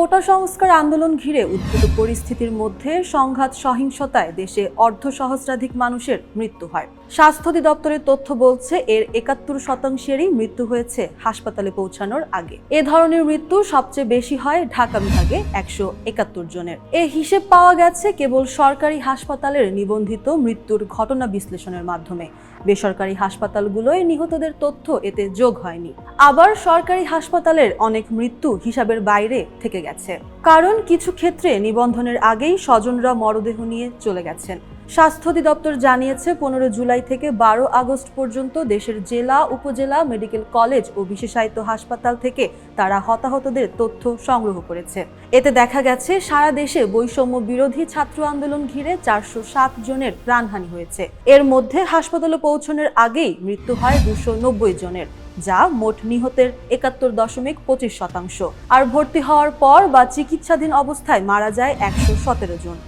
কোটা সংস্কার আন্দোলন ঘিরে উদ্ভূত পরিস্থিতির মধ্যে সংঘাত সহিংসতায় দেশে অর্ধ সহস্রাধিক মানুষের মৃত্যু হয়। স্বাস্থ্য অধিদপ্তরের তথ্য বলছে, এর একাত্তর শতাংশেরই মৃত্যু হয়েছে হাসপাতালে পৌঁছানোর আগে। এ ধরনের মৃত্যু সবচেয়ে বেশি হয় ঢাকা বিভাগে একশো একাত্তর জনের। এ হিসেব পাওয়া গেছে কেবল সরকারি হাসপাতালের নিবন্ধিত মৃত্যুর ঘটনা বিশ্লেষণের মাধ্যমে। বেসরকারি হাসপাতালগুলোয় নিহতদের তথ্য এতে যোগ হয়নি। আবার সরকারি হাসপাতালের অনেক মৃত্যু হিসাবের বাইরে থেকে গেছে। কারণ কিছু ক্ষেত্রে নিবন্ধনের আগেই স্বজনরা মরদেহ নিয়ে চলে গেছেন। স্বাস্থ্য অধিদপ্তর জানিয়েছে, পনেরো জুলাই থেকে বারো আগস্ট পর্যন্ত দেশের জেলা, উপজেলা, মেডিকেল কলেজ ও বিশেষায়িত হাসপাতাল থেকে তারা হতাহতদের তথ্য সংগ্রহ করেছে। এতে দেখা গেছে, সারা দেশে বৈষম্য বিরোধী ছাত্র আন্দোলন ঘিরে চারশো সাত জনের প্রাণহানি হয়েছে। এর মধ্যে হাসপাতালে পৌঁছানোর আগেই মৃত্যু হয় দুশো নব্বই জনের, যা মোট নিহতের একাত্তর দশমিক পঁচিশ শতাংশ। আর ভর্তি হওয়ার পর বা চিকিৎসাধীন অবস্থায় মারা যায় একশো সতেরো জন।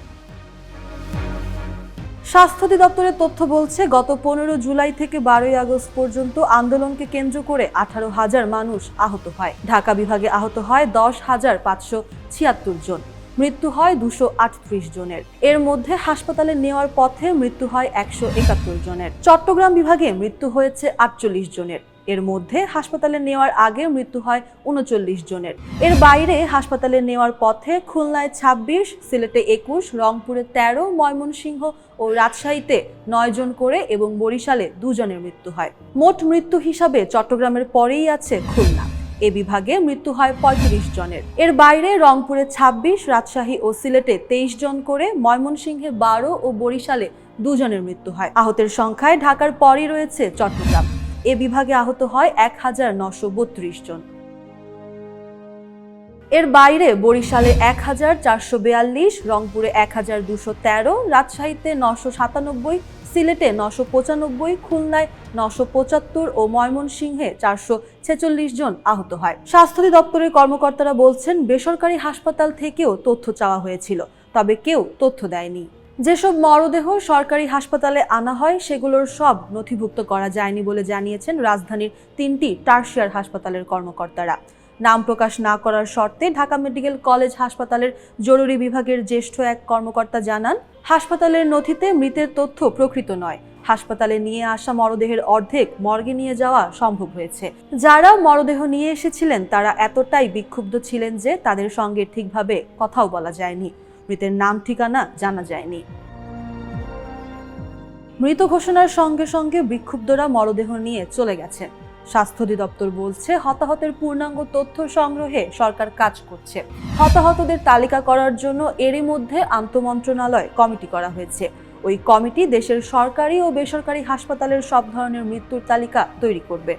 স্বাস্থ্য অধিদপ্তরের তথ্য বলছে, গত পনেরো জুলাই থেকে বারোই আগস্ট পর্যন্ত আন্দোলনকে কেন্দ্র করে আঠারো হাজার মানুষ আহত হয়। ঢাকা বিভাগে আহত হয় দশ হাজার পাঁচশো ছিয়াত্তর জন। মৃত্যু হয় দুশো আটত্রিশ জনের। এর মধ্যে হাসপাতালে নেওয়ার পথে মৃত্যু হয় একশো একাত্তর জনের। চট্টগ্রাম বিভাগে মৃত্যু হয়েছে আটচল্লিশ জনের। এর মধ্যে হাসপাতালে নেওয়ার আগে মৃত্যু হয় উনচল্লিশ জনের। এর বাইরে হাসপাতালে নেওয়ার পথে খুলনায় ২৬ সিলেটে একুশ, রংপুরে ১৩ ময়মনসিংহ ও রাজশাহীতে নয় জন করে এবং বরিশালে দুজনের মৃত্যু হয়। মোট মৃত্যু হিসাবে চট্টগ্রামের পরেই আছে খুলনা। এ বিভাগে মৃত্যু হয় পঁয়ত্রিশ জনের। এর বাইরে রংপুরে ২৬ রাজশাহী ও সিলেটে তেইশ জন করে, ময়মনসিংহে বারো ও বরিশালে দুজনের মৃত্যু হয়। আহতের সংখ্যায় ঢাকার পরই রয়েছে চট্টগ্রাম। এ বিভাগে আহত হয় এক হাজার নশো বত্রিশ জন। এর বাইরে বরিশালে এক হাজার চারশো বেয়াল্লিশ, রংপুরে এক হাজার দুশো তেরো, রাজশাহীতে নশো সাতানব্বই, সিলেটে নশো পঁচানব্বই, খুলনায় নশো পঁচাত্তর ও ময়মনসিংহে চারশো ছেচল্লিশ জন আহত হয়। স্বাস্থ্য দপ্তরের কর্মকর্তারা বলছেন, বেসরকারি হাসপাতাল থেকেও তথ্য চাওয়া হয়েছিল, তবে কেউ তথ্য দেয়নি। যেসব মরদেহ সরকারি হাসপাতালে আনা হয়, সেগুলোর সব নথিভুক্ত করা যায়নি বলে জানিয়েছেন রাজধানীর তিনটি টার্সিয়ার হাসপাতালের কর্মকর্তারা। নাম প্রকাশ না করার শর্তে ঢাকা মেডিকেল কলেজ হাসপাতালের জরুরি বিভাগের জ্যেষ্ঠ এক কর্মকর্তা জানান, হাসপাতালের নথিতে মৃতের তথ্য প্রকৃত নয়। হাসপাতালে নিয়ে আসা মরদেহের অর্ধেক মর্গে নিয়ে যাওয়া সম্ভব হয়েছে। যারা মরদেহ নিয়ে এসেছিলেন, তারা এতটাই বিক্ষুব্ধ ছিলেন যে তাদের সঙ্গে ঠিকভাবে কথাও বলা যায়নি। মৃতের নাম, ঠিকানা জানা যায়নি। মৃত ঘোষণার সঙ্গে সঙ্গে বিক্ষুব্ধরা মরদেহ নিয়ে চলে গেছে। স্বাস্থ্য অধিদপ্তর বলছে, হতাহতের পূর্ণাঙ্গ তথ্য সংগ্রহে সরকার কাজ করছে। হতাহতদের তালিকা করার জন্য এরই মধ্যে আন্তমন্ত্রণালয় কমিটি করা হয়েছে। ওই কমিটি দেশের সরকারি ও বেসরকারি হাসপাতালের সব ধরনের মৃত্যুর তালিকা তৈরি করবে।